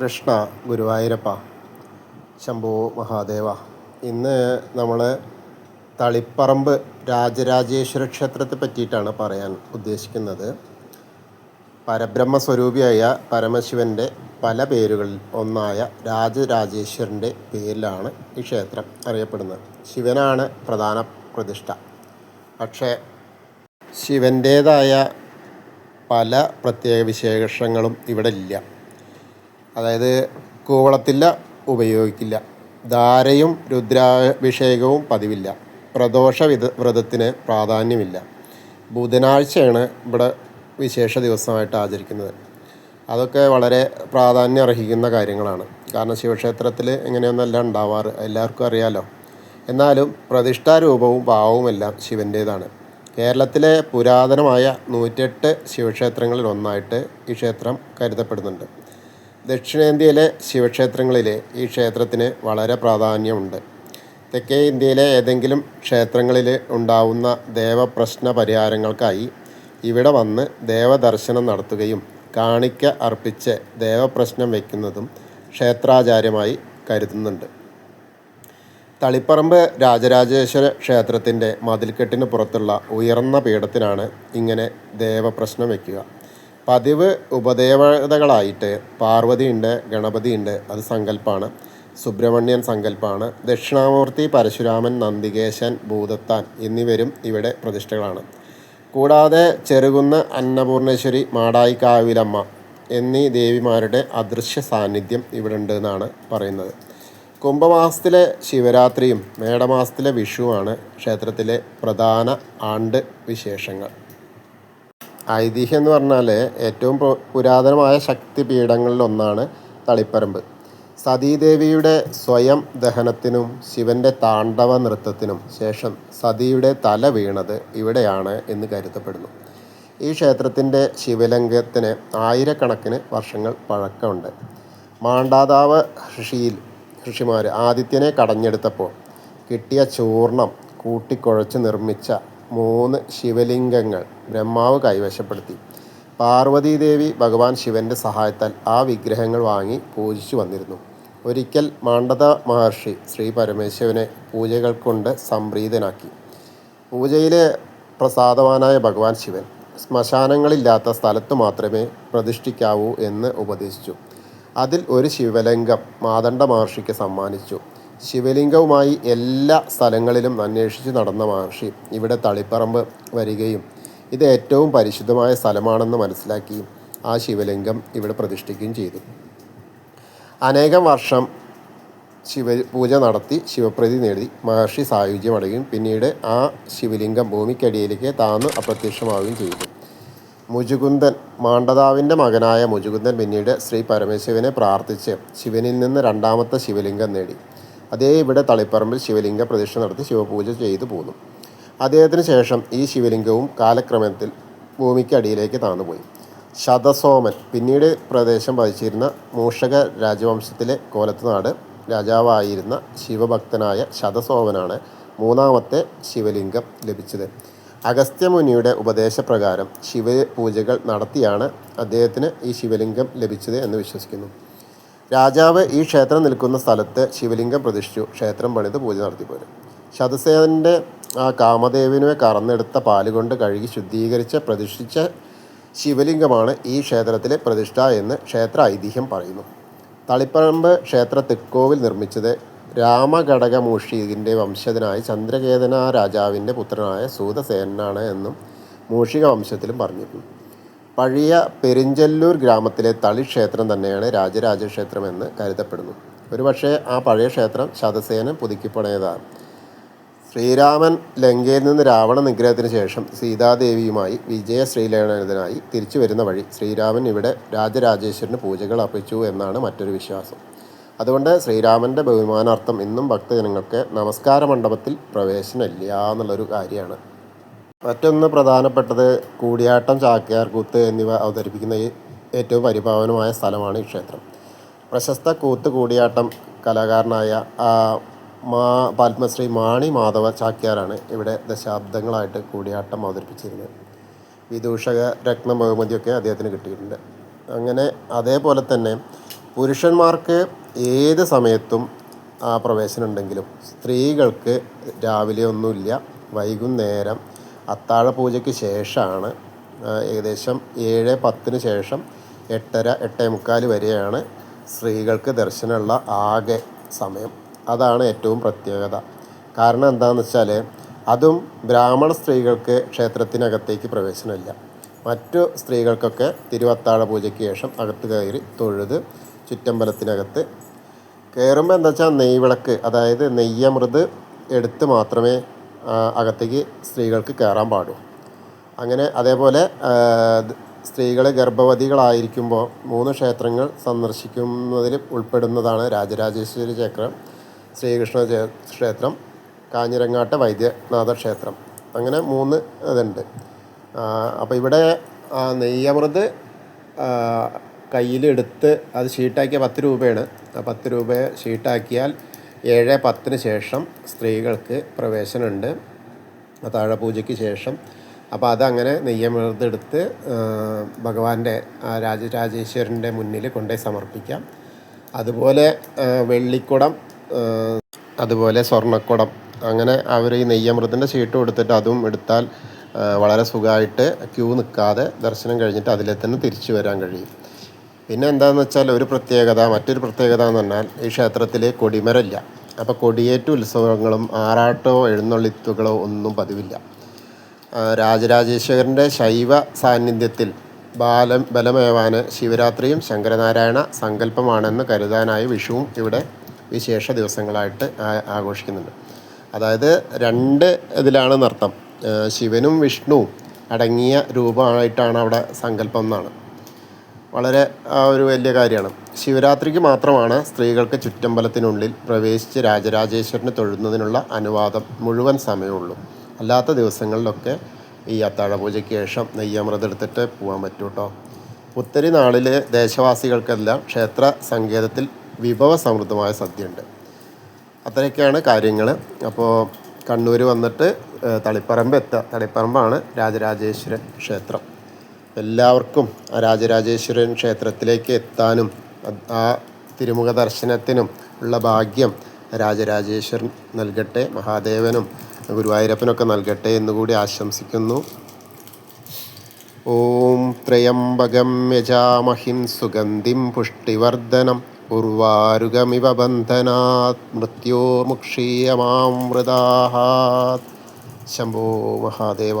കൃഷ്ണ ഗുരുവായൂരപ്പ ശംഭോ മഹാദേവ. ഇന്ന് നമ്മൾ തളിപ്പറമ്പ് രാജരാജേശ്വര ക്ഷേത്രത്തെ പറ്റിയിട്ടാണ് പറയാൻ ഉദ്ദേശിക്കുന്നത്. പരബ്രഹ്മ സ്വരൂപിയായ പരമശിവന്റെ പല പേരുകളിൽ ഒന്നായ രാജരാജേശ്വരന്റെ പേരിലാണ് ഈ ക്ഷേത്രം അറിയപ്പെടുന്നത്. ശിവനാണ് പ്രധാന പ്രതിഷ്ഠ. പക്ഷേ ശിവന്റേതായ പല പ്രത്യേക വിശേഷങ്ങളും ഇവിടെ ഇല്ല. അതായത് കൂവളത്തില്ല ഉപയോഗിക്കില്ല. ധാരയും രുദ്രാഭിഷേകവും പതിവില്ല. പ്രദോഷ വിധ വ്രതത്തിന് പ്രാധാന്യമില്ല. ബുധനാഴ്ചയാണ് ഇവിടെ വിശേഷ ദിവസമായിട്ട് ആചരിക്കുന്നത്. അതൊക്കെ വളരെ പ്രാധാന്യം അർഹിക്കുന്ന കാര്യങ്ങളാണ്. കാരണം ശിവക്ഷേത്രത്തിൽ ഇങ്ങനെയൊന്നല്ല ഉണ്ടാവാറ് എല്ലാവർക്കും അറിയാലോ. എന്നാലും പ്രതിഷ്ഠാരൂപവും ഭാവവുമെല്ലാം ശിവന്റേതാണ്. കേരളത്തിലെ പുരാതനമായ നൂറ്റെട്ട് ശിവക്ഷേത്രങ്ങളിൽ ഒന്നായിട്ട് ഈ ക്ഷേത്രം കരുതപ്പെടുന്നുണ്ട്. ദക്ഷിണേന്ത്യയിലെ ശിവക്ഷേത്രങ്ങളിലെ ഈ ക്ഷേത്രത്തിന് വളരെ പ്രാധാന്യമുണ്ട്. തെക്കേ ഇന്ത്യയിലെ ഏതെങ്കിലും ക്ഷേത്രങ്ങളിൽ ഉണ്ടാവുന്ന ദേവപ്രശ്ന പരിഹാരങ്ങൾക്കായി ഇവിടെ വന്ന് ദേവദർശനം നടത്തുകയും കാണിക്ക അർപ്പിച്ച് ദേവപ്രശ്നം വയ്ക്കുന്നതും ക്ഷേത്രാചാര്യമായി കരുതുന്നുണ്ട്. തളിപ്പറമ്പ് രാജരാജേശ്വര ക്ഷേത്രത്തിന്റെ മതിൽക്കെട്ടിന് പുറത്തുള്ള ഉയർന്ന പീഠത്തിനാണ് ഇങ്ങനെ ദേവപ്രശ്നം വയ്ക്കുക. പതിവ് ഉപദേവതകളായിട്ട് പാർവതിയുണ്ട് ഗണപതിയുണ്ട് അത് സങ്കല്പമാണ് സുബ്രഹ്മണ്യൻ സങ്കല്പമാണ് ദക്ഷിണാമൂർത്തി പരശുരാമൻ നന്ദികേശൻ ഭൂതത്താൻ എന്നിവരും ഇവിടെ പ്രതിഷ്ഠകളാണ്. കൂടാതെ ചെറുകുന്ന് അന്നപൂർണേശ്വരി മാടായിക്കാവിലമ്മ എന്നീ ദേവിമാരുടെ അദൃശ്യ സാന്നിധ്യം ഇവിടെ ഉണ്ട് എന്നാണ് പറയുന്നത്. കുംഭമാസത്തിലെ ശിവരാത്രിയും മേടമാസത്തിലെ വിഷുവാണ് ക്ഷേത്രത്തിലെ പ്രധാന ആണ്ട് വിശേഷങ്ങൾ. ഐതിഹ്യം എന്ന് പറഞ്ഞാൽ ഏറ്റവും പുരാതനമായ ശക്തിപീഠങ്ങളിൽ ഒന്നാണ് തളിപ്പറമ്പ്. സതീദേവിയുടെ സ്വയം ദഹനത്തിനും ശിവന്റെ താണ്ഡവ നൃത്തത്തിനും ശേഷം സതിയുടെ തല വീണത് ഇവിടെയാണ് എന്ന് കരുതപ്പെടുന്നു. ഈ ക്ഷേത്രത്തിന്റെ ശിവലിംഗത്തിന് ആയിരക്കണക്കിന് വർഷങ്ങൾ പഴക്കമുണ്ട്. മാണ്ടാതാവ് ഋഷിയിൽ ഋഷിമാർ ആദിത്യനെ കടഞ്ഞെടുത്തപ്പോൾ കിട്ടിയ ചൂർണം കൂട്ടിക്കുഴച്ച് നിർമ്മിച്ച മൂന്ന് ശിവലിംഗങ്ങൾ ബ്രഹ്മാവ് കൈവശപ്പെടുത്തി. പാർവതീദേവി ഭഗവാൻ ശിവന്റെ സഹായത്താൽ ആ വിഗ്രഹങ്ങൾ വാങ്ങി പൂജിച്ചു വന്നിരുന്നു. ഒരിക്കൽ മാണ്ഡത മഹർഷി ശ്രീ പരമേശ്വരനെ പൂജകൾ കൊണ്ട് സംപ്രീതനാക്കി. പൂജയിലെ പ്രസാദവാനായ ഭഗവാൻ ശിവൻ ശ്മശാനങ്ങളില്ലാത്ത സ്ഥലത്ത് മാത്രമേ പ്രതിഷ്ഠിക്കാവൂ എന്ന് ഉപദേശിച്ചു. അതിൽ ഒരു ശിവലിംഗം മാതണ്ഡ മഹർഷിക്ക് സമ്മാനിച്ചു. ശിവലിംഗവുമായി എല്ലാ സ്ഥലങ്ങളിലും അന്വേഷിച്ച് നടന്ന മഹർഷി ഇവിടെ തളിപ്പറമ്പ് വരികയും ഇത് ഏറ്റവും പരിശുദ്ധമായ സ്ഥലമാണെന്ന് മനസ്സിലാക്കി ആ ശിവലിംഗം ഇവിടെ പ്രതിഷ്ഠിക്കുകയും ചെയ്തു. അനേകം വർഷം ശിവ പൂജ നടത്തി ശിവപ്രതി നേടി. മഹർഷി സായുജ്യമടയുകയും പിന്നീട് ആ ശിവലിംഗം ഭൂമിക്കടിയിലേക്ക് താന്ന് അപ്രത്യക്ഷമാവുകയും ചെയ്തു. മുജുകുന്ദൻ മാണ്ഡതാവിന്റെ മകനായ മുജുകുന്ദൻ പിന്നീട് ശ്രീ പരമശിവനെ പ്രാർത്ഥിച്ച് ശിവനിൽ നിന്ന് രണ്ടാമത്തെ ശിവലിംഗം നേടി. അതേ ഇവിടെ തളിപ്പറമ്പിൽ ശിവലിംഗ പ്രതിഷ്ഠ നടത്തി ശിവപൂജ ചെയ്തു പോന്നു. അദ്ദേഹത്തിന് ശേഷം ഈ ശിവലിംഗവും കാലക്രമത്തിൽ ഭൂമിക്ക് അടിയിലേക്ക് താണുപോയി. ശതസോമൻ പിന്നീട് പ്രദേശം വഹിച്ചിരുന്ന മൂഷക രാജവംശത്തിലെ കോലത്തുനാട് രാജാവായിരുന്ന ശിവഭക്തനായ ശതസോമനാണ് മൂന്നാമത്തെ ശിവലിംഗം ലഭിച്ചത്. അഗസ്ത്യമുനിയുടെ ഉപദേശപ്രകാരം ശിവപൂജകൾ നടത്തിയാണ് അദ്ദേഹത്തിന് ഈ ശിവലിംഗം ലഭിച്ചത് എന്ന് വിശ്വസിക്കുന്നു. രാജാവ് ഈ ക്ഷേത്രം നിൽക്കുന്ന സ്ഥലത്ത് ശിവലിംഗം പ്രതിഷ്ഠിച്ചു. ക്ഷേത്രം പണിത് പൂജ നടത്തിപ്പോരും ശതസേനന്റെ ആ കാമദേവിനെ കറന്നെടുത്ത പാലുകൊണ്ട് കഴുകി ശുദ്ധീകരിച്ച് പ്രതിഷ്ഠിച്ച ശിവലിംഗമാണ് ഈ ക്ഷേത്രത്തിലെ പ്രതിഷ്ഠ എന്ന് ക്ഷേത്ര ഐതിഹ്യം പറയുന്നു. തളിപ്പറമ്പ് ക്ഷേത്ര തെക്കോവിൽ നിർമ്മിച്ചത് രാമഘടകമൂഷികന്റെ വംശജനായ ചന്ദ്രകേതന രാജാവിന്റെ പുത്രനായ സൂതസേനാണ് എന്നും മൂഷിക വംശത്തിലും പറഞ്ഞിരുന്നു. പഴയ പെരിഞ്ചല്ലൂർ ഗ്രാമത്തിലെ തളി ക്ഷേത്രം തന്നെയാണ് രാജരാജ ക്ഷേത്രമെന്ന് കരുതപ്പെടുന്നു. ഒരുപക്ഷെ ആ പഴയ ക്ഷേത്രം ശതസേന പുതുക്കിപ്പണയതാണ് ശ്രീരാമൻ ലങ്കയിൽ നിന്ന് രാവണ നിഗ്രഹത്തിന് ശേഷം സീതാദേവിയുമായി വിജയ ശ്രീലങ്കനായി തിരിച്ചു വരുന്ന വഴി ശ്രീരാമൻ ഇവിടെ രാജരാജേശ്വരന് പൂജകൾ അർപ്പിച്ചു എന്നാണ് മറ്റൊരു വിശ്വാസം. അതുകൊണ്ട് ശ്രീരാമന്റെ ബഹുമാനാർത്ഥം ഇന്നും ഭക്തജനങ്ങൾക്ക് നമസ്കാര മണ്ഡപത്തിൽ പ്രവേശനമില്ല എന്നുള്ളൊരു കാര്യമാണ്. മറ്റൊന്ന് പ്രധാനപ്പെട്ടത് കൂടിയാട്ടം ചാക്യാർകൂത്ത് എന്നിവ അവതരിപ്പിക്കുന്ന ഏറ്റവും പരിഭാവനമായ സ്ഥലമാണ് ഈ ക്ഷേത്രം. പ്രശസ്ത കൂത്ത് കൂടിയാട്ടം കലാകാരനായ മാ പത്മശ്രീ മാണി മാധവ ചാക്യാരാണ് ഇവിടെ ദശാബ്ദങ്ങളായിട്ട് കൂടിയാട്ടം അവതരിപ്പിച്ചിരുന്നത്. വിദൂഷക രത്ന ബഹുമതിയൊക്കെ അദ്ദേഹത്തിന് കിട്ടിയിട്ടുണ്ട്. അങ്ങനെ അതേപോലെ തന്നെ പുരുഷന്മാർക്ക് ഏത് സമയത്തും ആ പ്രവേശനം ഉണ്ടെങ്കിലും സ്ത്രീകൾക്ക് രാവിലെ ഒന്നുമില്ല വൈകുന്നേരം അത്താഴ പൂജയ്ക്ക് ശേഷമാണ് ഏകദേശം ഏഴ് പത്തിന് ശേഷം എട്ടര എട്ടേ മുക്കാൽ വരെയാണ് സ്ത്രീകൾക്ക് ദർശനമുള്ള ആകെ സമയം. അതാണ് ഏറ്റവും പ്രത്യേകത. കാരണം എന്താണെന്ന് വെച്ചാൽ അതും ബ്രാഹ്മണ സ്ത്രീകൾക്ക് ക്ഷേത്രത്തിനകത്തേക്ക് പ്രവേശനമില്ല. മറ്റു സ്ത്രീകൾക്കൊക്കെ തിരുവത്താഴ പൂജയ്ക്ക് ശേഷം അകത്ത് കയറി തൊഴുത് ചുറ്റമ്പലത്തിനകത്ത് കയറുമ്പോൾ എന്താ വെച്ചാൽ നെയ്വിളക്ക് അതായത് നെയ്യമൃത് എടുത്ത് മാത്രമേ അകത്തേക്ക് സ്ത്രീകൾക്ക് കയറാൻ പാടും. അങ്ങനെ അതേപോലെ സ്ത്രീകൾ ഗർഭവതികളായിരിക്കുമ്പോൾ മൂന്ന് ക്ഷേത്രങ്ങൾ സന്ദർശിക്കുന്നതിൽ ഉൾപ്പെടുന്നതാണ് രാജരാജേശ്വരി ക്ഷേത്രം ശ്രീകൃഷ്ണ ക്ഷേത്രം കാഞ്ഞിരങ്ങാട്ട് വൈദ്യനാഥ ക്ഷേത്രം. അങ്ങനെ മൂന്ന് ഇതുണ്ട്. അപ്പോൾ ഇവിടെ നെയ്യമൃത് കയ്യിലെടുത്ത് അത് ഷീട്ടാക്കിയ പത്ത് രൂപയാണ്. ആ പത്ത് രൂപ ഷീട്ടാക്കിയാൽ ഏഴ് പത്തിന് ശേഷം സ്ത്രീകൾക്ക് പ്രവേശനമുണ്ട്. അത്താഴ പൂജയ്ക്ക് ശേഷം. അപ്പോൾ അതങ്ങനെ നെയ്യമൃതെടുത്ത് ഭഗവാന്റെ രാജരാജേശ്വരന്റെ മുന്നിൽ കൊണ്ടുപോയി സമർപ്പിക്കാം. അതുപോലെ വെള്ളിക്കുടം അതുപോലെ സ്വർണക്കുടം. അങ്ങനെ അവർ ഈ നെയ്യമൃതിന്റെ ഷീട്ട് കൊടുത്തിട്ട് അതും എടുത്താൽ വളരെ സുഖമായിട്ട് ക്യൂ നിൽക്കാതെ ദർശനം കഴിഞ്ഞിട്ട് അതിലെ തന്നെ തിരിച്ചു വരാൻ കഴിയും. പിന്നെ എന്താണെന്ന് വെച്ചാൽ ഒരു പ്രത്യേകത മറ്റൊരു പ്രത്യേകത എന്ന് പറഞ്ഞാൽ ഈ ക്ഷേത്രത്തിൽ കൊടിമരമില്ല. അപ്പോൾ കൊടിയേറ്റ് ഉത്സവങ്ങളും ആറാട്ടോ എഴുന്നള്ളിത്തുകളോ ഒന്നും പതിവില്ല. രാജരാജേശ്വരന്റെ ശൈവ സാന്നിധ്യത്തിൽ ബാലം ബലമേവാന് ശിവരാത്രിയും ശങ്കരനാരായണ സങ്കല്പമാണെന്ന് കരുതാനായി വിഷുവും ഇവിടെ വിശേഷ ദിവസങ്ങളായിട്ട് ആഘോഷിക്കുന്നുണ്ട്. അതായത് രണ്ട് ഇതിലാണ് നൃത്തം. ശിവനും വിഷ്ണുവും അടങ്ങിയ രൂപമായിട്ടാണ് അവിടെ സങ്കല്പം എന്നാണ്. വളരെ ഒരു വലിയ കാര്യമാണ്. ശിവരാത്രിക്ക് മാത്രമാണ് സ്ത്രീകൾക്ക് ചുറ്റമ്പലത്തിനുള്ളിൽ പ്രവേശിച്ച് രാജരാജേശ്വരനെ തൊഴുന്നതിനുള്ള അനുവാദം മുഴുവൻ സമയമുള്ളൂ. അല്ലാത്ത ദിവസങ്ങളിലൊക്കെ ഈ അത്താഴ പൂജയ്ക്ക് ശേഷം നെയ്യമൃത് എടുത്തിട്ട് പോകാൻ പറ്റൂ കേട്ടോ പുത്തരി നാളിലെ ദേശവാസികൾക്കെല്ലാം ക്ഷേത്ര സങ്കേതത്തിൽ വിഭവ സമൃദ്ധമായ സദ്യയുണ്ട്. അത്രയൊക്കെയാണ് കാര്യങ്ങൾ അപ്പോൾ കണ്ണൂർ വന്നിട്ട് തളിപ്പറമ്പ് എത്തുക തളിപ്പറമ്പാണ് രാജരാജേശ്വരൻ ക്ഷേത്രം. എല്ലാവർക്കും ആ രാജരാജേശ്വരൻ ക്ഷേത്രത്തിലേക്ക് എത്താനും ആ തിരുമുഖ ദർശനത്തിനും ഉള്ള ഭാഗ്യം രാജരാജേശ്വരൻ നൽകട്ടെ മഹാദേവനും ഗുരുവായൂരപ്പനൊക്കെ നൽകട്ടെ എന്നുകൂടി ആശംസിക്കുന്നു. ഓം ത്രയംബകം യജാമഹിം സുഗന്ധിം പുഷ്ടിവർദ്ധനം ഉർവാരുകമിവ ബന്ധനാത് മൃത്യോർമുക്ഷീയമാമൃതാഹാത് ശംഭോ മഹാദേവ.